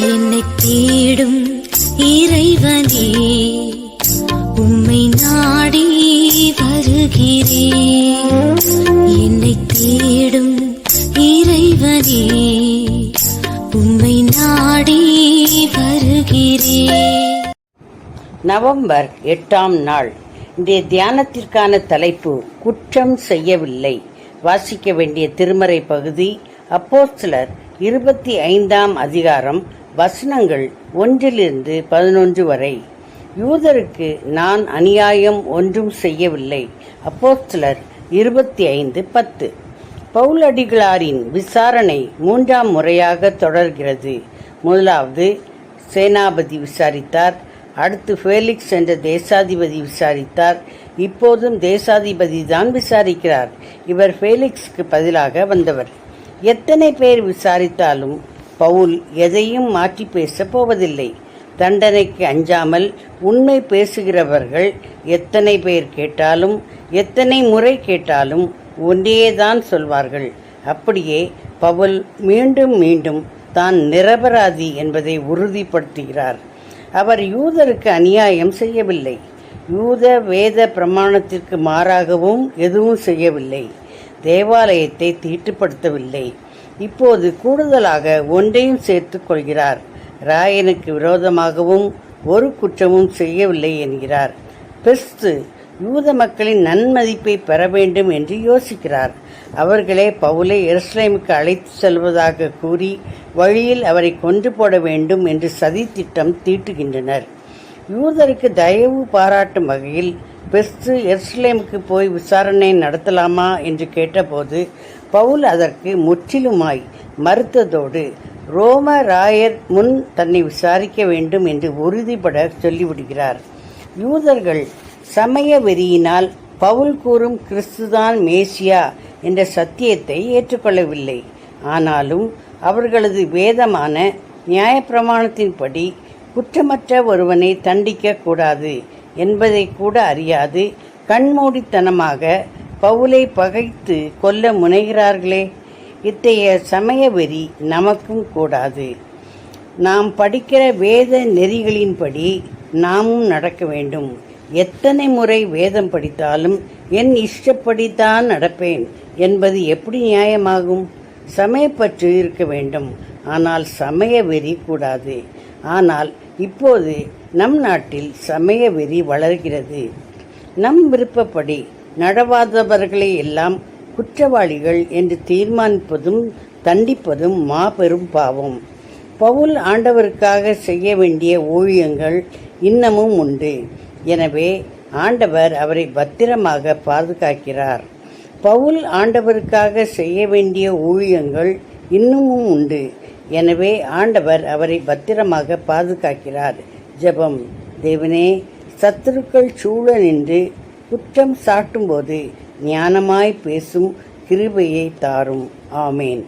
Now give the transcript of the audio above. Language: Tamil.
என்னை தேடும் இறைவனே உம்மை நாடி வருகிறேன் என்னை தேடும் இறைவனே உம்மை நாடி வருகிறேன் நவம்பர் எட்டாம் நாள். இன்றைய தியானத்திற்கான தலைப்பு குற்றம் செய்யவில்லை. வாசிக்க வேண்டிய திருமறை பகுதி அப்போஸ்தலர் இருபத்தி ஐந்தாம் அதிகாரம் வசனங்கள் ஒன்றிலிருந்து பதினொன்று வரை. யூதருக்கு நான் அநியாயம் ஒன்றும் செய்யவில்லை. அப்போஸ்தலர் இருபத்தி ஐந்து பத்து பவுலடிகளாரின் விசாரணை மூன்றாம் முறையாக தொடர்கிறது. முதலாவது சேனாபதி விசாரித்தார். அடுத்து ஃபேலிக்ஸ் என்ற தேசாதிபதி விசாரித்தார். இப்போதும் தேசாதிபதி தான் விசாரிக்கிறார். இவர் ஃபேலிக்ஸ்க்கு பதிலாக வந்தவர். எத்தனை பேர் விசாரித்தாலும் பவுல் எதையும் மாற்றி பேசப் போவதில்லை. தண்டனைக்கு அஞ்சாமல் உண்மை பேசுகிறவர்கள் எத்தனை பேர் கேட்டாலும் எத்தனை முறை கேட்டாலும் ஒன்றேதான் சொல்வார்கள். அப்படியே பவுல் மீண்டும் மீண்டும் தான் நிரபராதி என்பதை உறுதிப்படுத்துகிறார். அவர் யூதருக்கு அநியாயம் செய்யவில்லை. யூத வேத பிரமாணத்திற்கு மாறாகவும் எதுவும் செய்யவில்லை. தேவாலயத்தை தீட்டுப்படுத்தவில்லை. இப்போது கூடுதலாக ஒன்றையும் சேர்த்து கொள்கிறார். ராயனுக்கு விரோதமாகவும் ஒரு குற்றமும் செய்யவில்லை என்கிறார். பெஸ்து யூத மக்களின் நன்மதிப்பை பெற வேண்டும் என்று யோசிக்கிறார். அவர்களே பவுலை எருசலேமுக்கு அழைத்து செல்வதாக கூறி வழியில் அவரை கொன்று போட வேண்டும் என்று சதி திட்டம் தீட்டுகின்றனர். யூதருக்கு தயவு பாராட்டும் வகையில் பெஸ்து எருசலேமுக்கு போய் விசாரணை நடத்தலாமா என்று கேட்டபோது பவுல் அதற்கு முற்றிலுமாய் மறுத்ததோடு ரோம ராயர் முன் தன்னை விசாரிக்க வேண்டும் என்று உறுதிபட சொல்லிவிடுகிறார். யூதர்கள் சமய வெறியினால் பவுல் கூறும் கிறிஸ்துதான் மேசியா என்ற சத்தியத்தை ஏற்றுக்கொள்ளவில்லை. ஆனாலும் அவர்களது வேதமான நியாயப்பிரமாணத்தின்படி குற்றமற்ற ஒருவனை தண்டிக்க கூடாது என்பதை கூட அறியாது. கண்மூடித்தனமாக பவுலை பகைத்து கொல்ல முனைகிறார்களே. இத்தகைய சமய வெறி நமக்கும் கூடாது. நாம் படிக்கிற வேத நெறிகளின்படி நாமும் நடக்க வேண்டும். எத்தனை முறை வேதம் படித்தாலும் என் இஷ்டப்படித்தான் நடப்பேன் என்பது எப்படி நியாயமாகும்? சமயப்பற்று இருக்க வேண்டும். ஆனால் சமய வெறி கூடாது. ஆனால் இப்போது நம் நாட்டில் சமய வெறி வளர்கிறது. நம் விருப்பப்படி நடவாதவர்களை எல்லாம் குற்றவாளிகள் என்று தீர்மானிப்பதும் தண்டிப்பதும் மாபெரும் பாவம். பவுல் ஆண்டவருக்காக செய்ய வேண்டிய ஊழியங்கள் இன்னமும் உண்டு. எனவே ஆண்டவர் அவரை பத்திரமாக பாதுகாக்கிறார். பவுல் ஆண்டவருக்காக செய்ய வேண்டிய ஊழியங்கள் இன்னமும் உண்டு. எனவே ஆண்டவர் அவரை பத்திரமாக பாதுகாக்கிறார். ஜெபம். தேவனே சத்துருக்கள் சூழ நின்று குற்றம் சாட்டும்போது ஞானமாய் பேசும் கிருபையை தாரும். ஆமேன்.